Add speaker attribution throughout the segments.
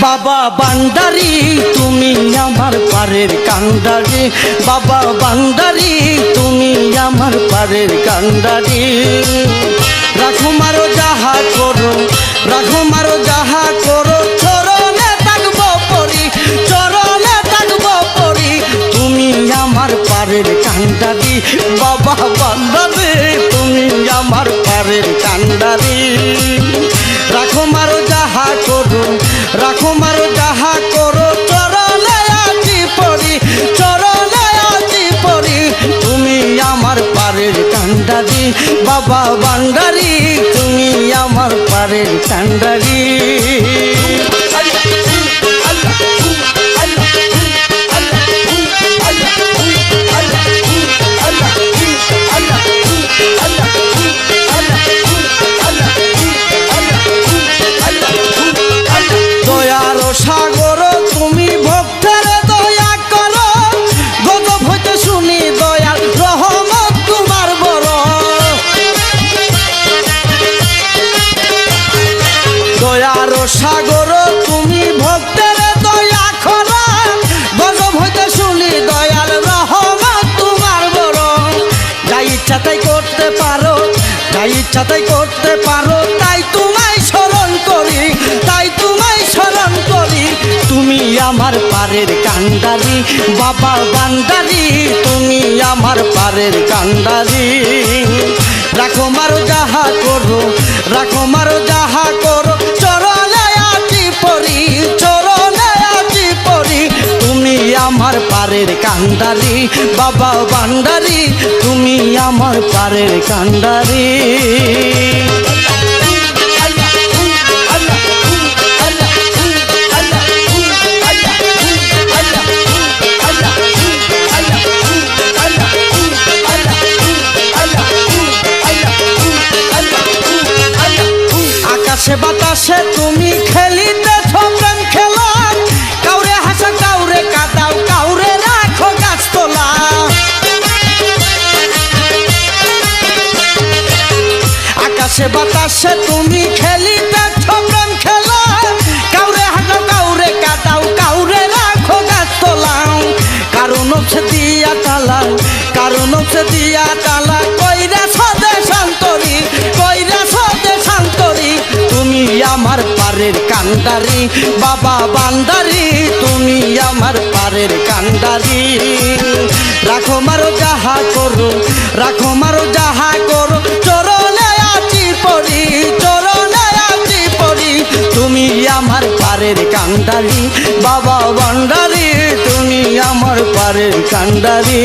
Speaker 1: বাবা বান্দারি, তুমি আমার পারের কান্দারি। বাবা বান্দারি, তুমি আমার পারের কান্দারি। রাখো মারো যাহা করো, রাখো মারো যাহা করো, চরণে থাকব পরি, চরণে থাকব পরি। তুমি আমার পারের কান্দারি, বাবা বান্দারি, তুমি আমার পারের কান্দারি। রাখো মারো যাহা করো রাখো মার, যাহা করো, চরণে আজি পড়ি, চরণে আজি পড়ি। তুমি আমার পারের কান্ডারি, বাবা বান্ডারি, তুমি আমার পারের কান্ডারি। সাগর, তুমি ভক্তের দয়া করো গজব হইতে শুনি দয়াল রহমত তোমার বড় যা ইচ্ছা তাই করতে পারো যা ইচ্ছা তাই করতে পারো, তাই তোমায় স্মরণ করি, তাই তোমায় স্মরণ করি। তুমি আমার পারের কান্ডারি, বাবা বান্দারি, তুমি আমার পারের কান্দারি রাখো মারো যাহা করো, রাখো মারো যাহা করো পারের বাবা বান্ডারি তুমি আমার পারের কান্ডারি। বাতাসে তুমি খেলিতে প্রেম খেলা। কাউরে হাসা কাউরে কাদাও, কাউরে রাখো গাছতলাও। কারণ হচ্ছে দিয়া তালা, কারণ হচ্ছে দিয়া তালা। কইরা সদে শান্তরি, কইরা তুমি আমার পারের কান্দারি বাবা বান্দারি। তুমি আমার পারের কান্দারি রাখো মারো যাহা করো, রাখো মারো যাহা পারের বাবা ভান্ডারি তুমি আমার পারের কান্দারি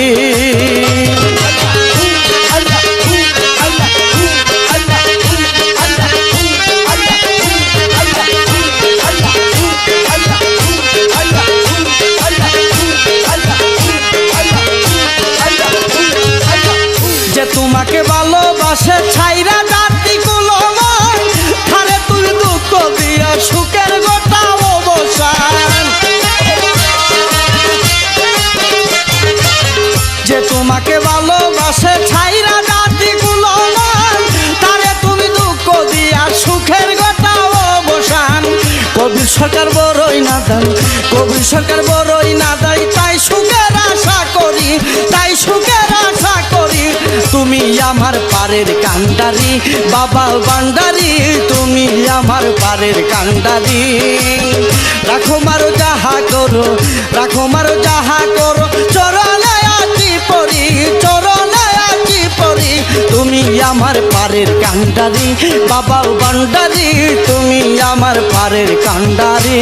Speaker 1: কান্ডারি বাবা বান্ডারি তুমি আমার পারের কান্ডারি। রাখো মারো, যাহা করো, রাখো মারো, যাহা করো। চরণে আছি পরি, চরণে পরি, তুমি আমার পারের কান্ডারি। বাবা বান্ডারি তুমি আমার পারের কান্ডারি।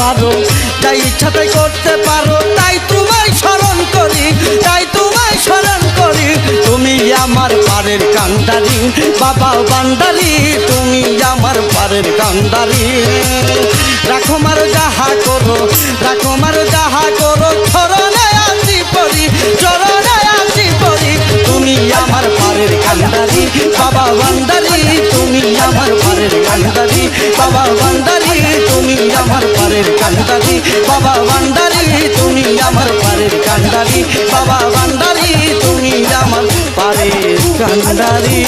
Speaker 1: পারো তাই ইচ্ছাতে করতে পারো, তাই তোমায় স্মরণ করি, তাই তোমায় স্মরণ করি। তুমি আমার পারের কান্দারি বাবা বান্দারি তুমি আমার পারের কান্দারি রাখো মারো, যাহা করো, রাখো মারো, যাহা করো ধরো পারের কান্দারি বাবা ভান্ডারি তুমি আমার পারের কান্দারি বাবা ভান্ডারি তুমি আমার পারের কান্দারি